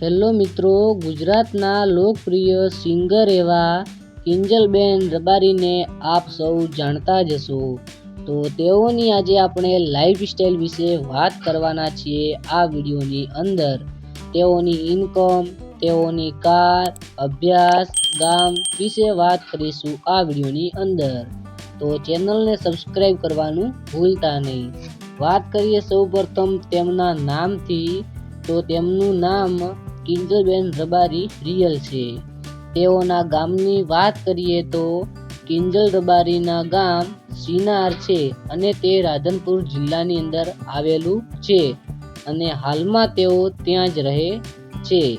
Hello મિત્રો, ગુજરાતના લોકપ્રિય સિંગર એવા કિંજલબેન રબારીને આપ સૌ જાણતા જ હશો. તો તેઓની આજે આપણે લાઈફ સ્ટાઈલ વિશે વાત કરવાના છીએ આ વિડીયોની અંદર. તેઓની ઇન્કમ, તેઓની કાર, અભ્યાસ, ગામ વિશે વાત કરીશું આ વિડીયોની અંદર. તો ચેનલને સબસ્ક્રાઈબ કરવાનું ભૂલતા નહીં. વાત કરીએ સૌ પ્રથમ તેમના નામથી. તો તેમનું નામ કિંજલબેન રબારી રિયલ છે. તેઓના ગામની વાત કરીએ તો કિંજલ રબારીના ગામ સિનાર છે અને તે રાધનપુર જિલ્લાની અંદર આવેલું છે અને હાલમાં તેઓ ત્યાં જ રહે છે.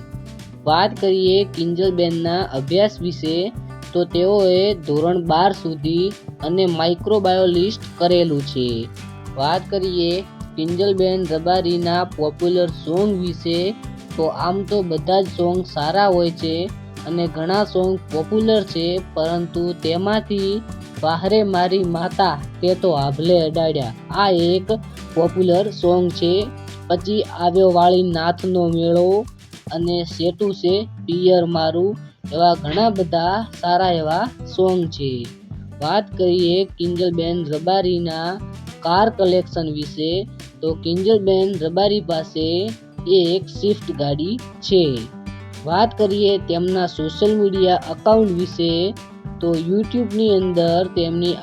વાત કરીએ કિંજલબેનના અભ્યાસ વિશે, તો તેઓએ ધોરણ બાર સુધી અને માઇક્રોબાયોલિસ્ટ કરેલું છે. વાત કરીએ કિંજલબેન રબારીના પોપ્યુલર સોંગ વિશે તો આમ તો બધા જ સોંગ સારા હોય છે અને ઘણા સોંગ પોપ્યુલર છે, પરંતુ તેમાંથી વાહરે મારી માતા તે તો આભલે અડાડ્યા. આ એક પોપ્યુલર સોંગ છે. પછી આવ્યો વાળી નાથનો મેળો અને સેટુ છે પિયર મારું એવા ઘણા બધા સારા એવા સોંગ છે. વાત કરીએ કિંજલબેન રબારીના કાર કલેક્શન વિશે, તો કિંજલબેન રબારી પાસે એક સ્વિફ્ટ ગાડી છે. વાત કરીએ તેમના સોશિયલ મીડિયા અકાઉન્ટ વિશે, તો યુટ્યુબની અંદર તેમની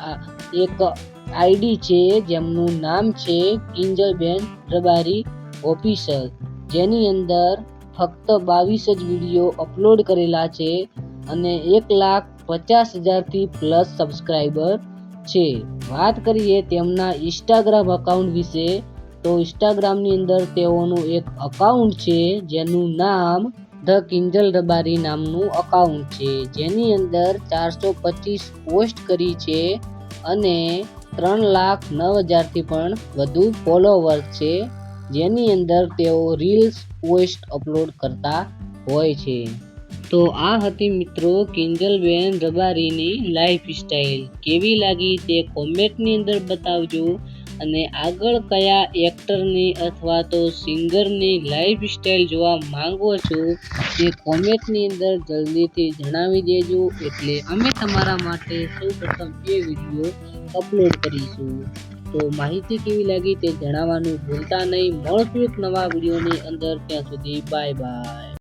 એક આઈડી છે, જેમનું નામ છે કિંજલબેન રબારી ઓફિસર જેની અંદર ફક્ત બાવીસ જ વીડિયો અપલોડ કરેલા છે અને એક લાખ પચાસ હજારથી પ્લસ સબસ્ક્રાઈબર છે. વાત કરીએ તેમના ઇન્સ્ટાગ્રામ અકાઉન્ટ વિશે તો ઇન્સ્ટાગ્રામની અંદર તેઓનું એક અકાઉન્ટ છે, જેનું નામ ધ કિંજલ રબારી નામનું અકાઉન્ટ છે. જેની અંદર ચારસો પચીસ પોસ્ટ કરી છે અને ત્રણ લાખ નવ હજારથી પણ વધુ ફોલોવર છે. જેની અંદર તેઓ રીલ્સ પોસ્ટ અપલોડ કરતા હોય છે. તો આ હતી મિત્રો કિંજલબેન રબારીની લાઈફ સ્ટાઈલ કેવી લાગી તે કોમેન્ટની અંદર બતાવજો. અને આગળ કયા એક્ટરની અથવા તો સિંગરની લાઈફ સ્ટાઈલ જોવા માંગો છો તે કોમેન્ટની અંદર જલ્દીથી જણાવી દેજો. એટલે અમે તમારા માટે સૌપ્રથમ એ વીડિયો અપલોડ કરીશું. તો માહિતી કેવી લાગી તે જણાવવાનું ભૂલતા નહીં. મળશું એક નવા વિડીયોની અંદર. ત્યાં સુધી બાય બાય.